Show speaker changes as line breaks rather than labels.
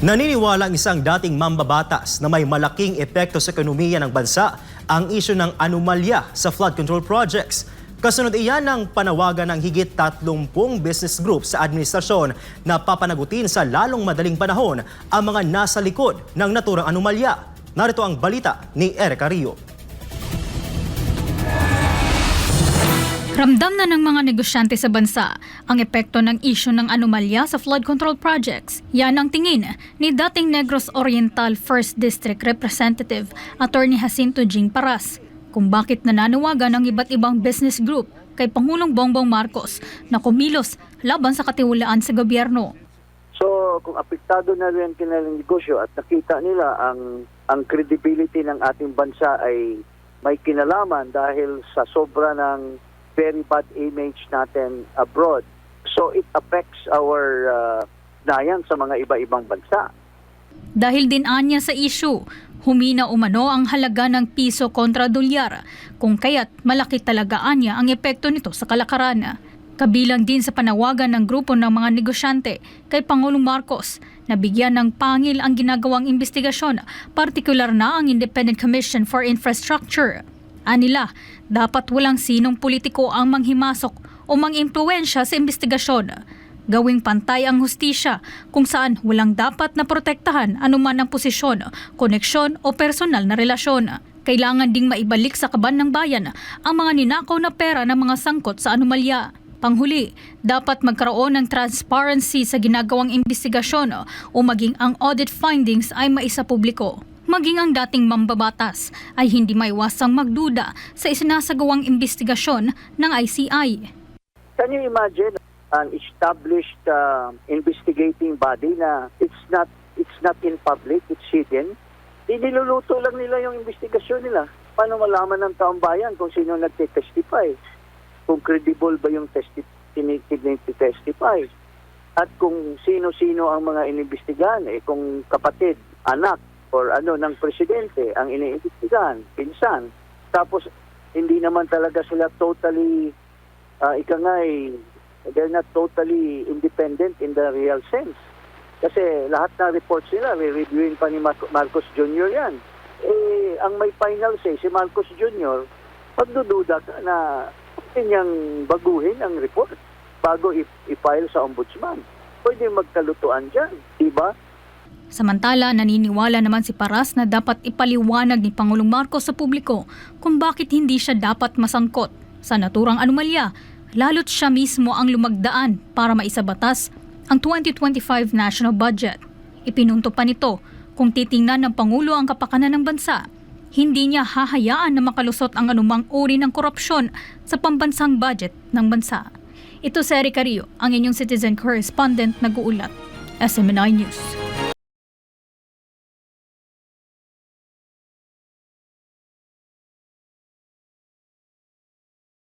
Naniniwala ang isang dating mambabatas na may malaking epekto sa ekonomiya ng bansa ang isyu ng anomalya sa flood control projects. Kasunod iyan ang panawagan ng higit 30 business group sa administrasyon na papanagutin sa lalong madaling panahon ang mga nasa likod ng naturang anomalya. Narito ang balita ni Erica Rio.
Ramdam na ng mga negosyante sa bansa ang epekto ng isyu ng anomalya sa flood control projects. Yan ang tingin ni dating Negros Oriental 1st District Representative Attorney Jacinto Jing Paras kung bakit nananawagan ng iba't ibang business group kay Pangulong Bongbong Marcos na kumilos laban sa katiwalaan sa gobyerno.
So, kung apektado na rin kanilang negosyo at nakita nila ang ang credibility ng ating bansa ay may kinalaman dahil sa sobra ng very bad image natin abroad. So, it affects our uh, dayan sa mga iba-ibang bansa.
Dahil din anya sa isyu, humina umano ang halaga ng piso kontra dolyar, kung kaya't malaki talaga anya ang epekto nito sa kalakaran. Kabilang din sa panawagan ng grupo ng mga negosyante kay Pangulong Marcos na bigyan ng pangil ang ginagawang investigasyon, partikular na ang Independent Commission for Infrastructure. Anila, dapat walang sinong politiko ang manghimasok o mangimpluwensya sa investigasyon. Gawing pantay ang hustisya kung saan walang dapat na protektahan anuman ang posisyon, koneksyon o personal na relasyon. Kailangan ding maibalik sa kaban ng bayan ang mga ninakaw na pera ng mga sangkot sa anomalya. Panghuli, dapat magkaroon ng transparency sa ginagawang investigasyon o maging ang audit findings ay maisa publiko. Maging ang dating mambabatas ay hindi maiwasang magduda sa isinasagawang investigasyon ng ICI.
Can you imagine an established uh, investigating body na it's not it's not in public, it's hidden? Iniluluto lang nila yung investigasyon nila. Paano malaman ng taong bayan kung sino nagte-testify? Kung credible ba yung testi- testify At kung sino-sino ang mga inimbestigahan, eh kung kapatid, anak, or ano ng presidente ang iniimbestigahan, pinsan. Tapos hindi naman talaga sila totally uh, ika nga eh, they're not totally independent in the real sense. Kasi lahat ng reports nila, re-reviewin pa ni Mar- Marcos Jr. yan. Eh, ang may final say, si Marcos Jr., pagdududa ka na niyang baguhin ang report bago i- i-file sa ombudsman. Pwede magkalutuan dyan, diba?
Samantala, naniniwala naman si Paras na dapat ipaliwanag ni Pangulong Marcos sa publiko kung bakit hindi siya dapat masangkot sa naturang anomalya, lalo't siya mismo ang lumagdaan para maisabatas ang 2025 national budget. Ipinunto pa nito kung titingnan ng Pangulo ang kapakanan ng bansa, hindi niya hahayaan na makalusot ang anumang uri ng korupsyon sa pambansang budget ng bansa. Ito si Erica Rio, ang inyong citizen correspondent nag-uulat. SMNI News.